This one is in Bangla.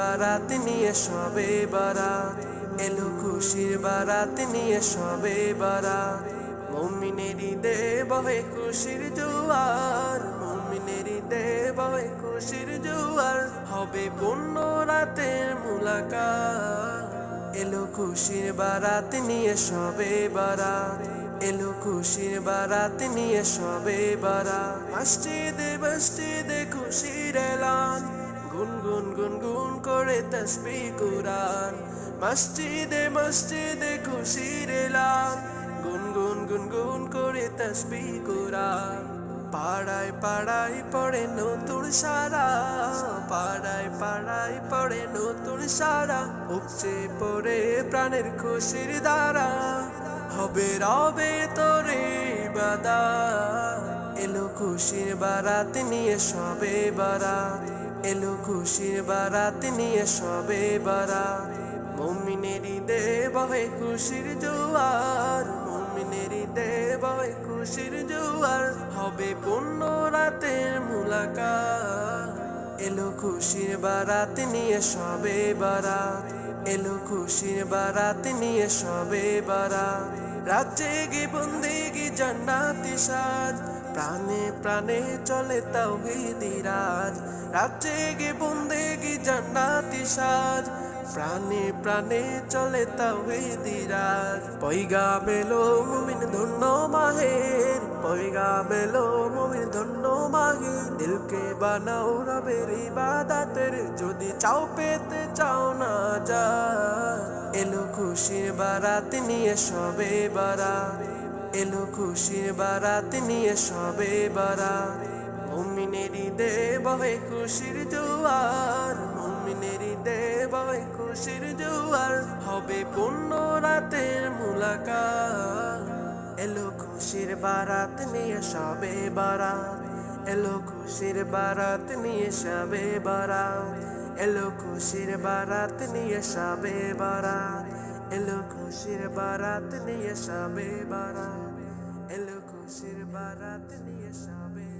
বারাত নিয়ে সবে বারাত। এলো খুশির বারাত নিয়ে সবে বারাত। মুমিনেরই দে বহে খুশির জোয়ার। মুমিনেরই দে বহে খুশির জোয়ার। হবে পূর্ণ রাতের মুলাকাত। এলো খুশির বারাত নিয়ে সবে বারাত। এলো খুশির বারাত নিয়ে সবে বারাত। মসজিদে মসজিদে খুশির এলান গুন গুন গুন গুন করে তসবি কুরান মসজিদে মসজিদে খুশির এলান। গুন গুন গুন গুন করে তসবি কুরান পাড়ায় পাড়ায় পড়ে নতুন সারা। পাড়ায় পাড়ায় পড়ে নতুন সারা। উপচে পড়ে প্রাণের খুশির দ্বারা। হবে রবে তোরে বাদা এলো খুশির বারাত নিয়ে সবে বারাত। এলো খুশির বারাত নিয়ে সবে বারাত। মমিনেরই দে বহে খুশির জোয়ার, মমিনেরই দে বহে খুশির জোয়ার। হবে পূর্ণ রাতের মুলাকাত। এলো খুশির বারাত নিয়ে সবে বারাত। এলো খুশির বারাত নিয়ে সবে বারাত। রাজ্যে গে বন্দেগি জান্নাতি সাজ। প্রাণে প্রাণে চলে তাও দিরাজ রাজ্যে গে বন্দেগি জান্নাতি সাজ। প্রাণে প্রাণে চলে তাও দিরাজ পৈগা মেলো মুমিন ধন্য মাহের। পৈগা মেলো মুমিন ধন্য দিলকে বানাও রবের ইবাদাতের, যদি চাও পেতে চাও না যা এলো খুশির বারাত নিয়ে সবে বারাত, এলো খুশির বারাত নিয়ে সবে বারাত। মুমিনেরই দে বহে খুশির জোয়ার মুমিনেরই দে বহে খুশির জোয়ার, হবে পূর্ণ রাতের মুলাকাত। এলো খুশির বারাত নিয়ে সবে বারাত এলো খুশির বারাত নিয়ে সাবে বারাত। এলো খুশির বারাত নিয়ে সাবে বারাত। এলো খুশির বারাত নিয়ে সাবে বারাত। এলো খুশির বারাত নিয়ে সবে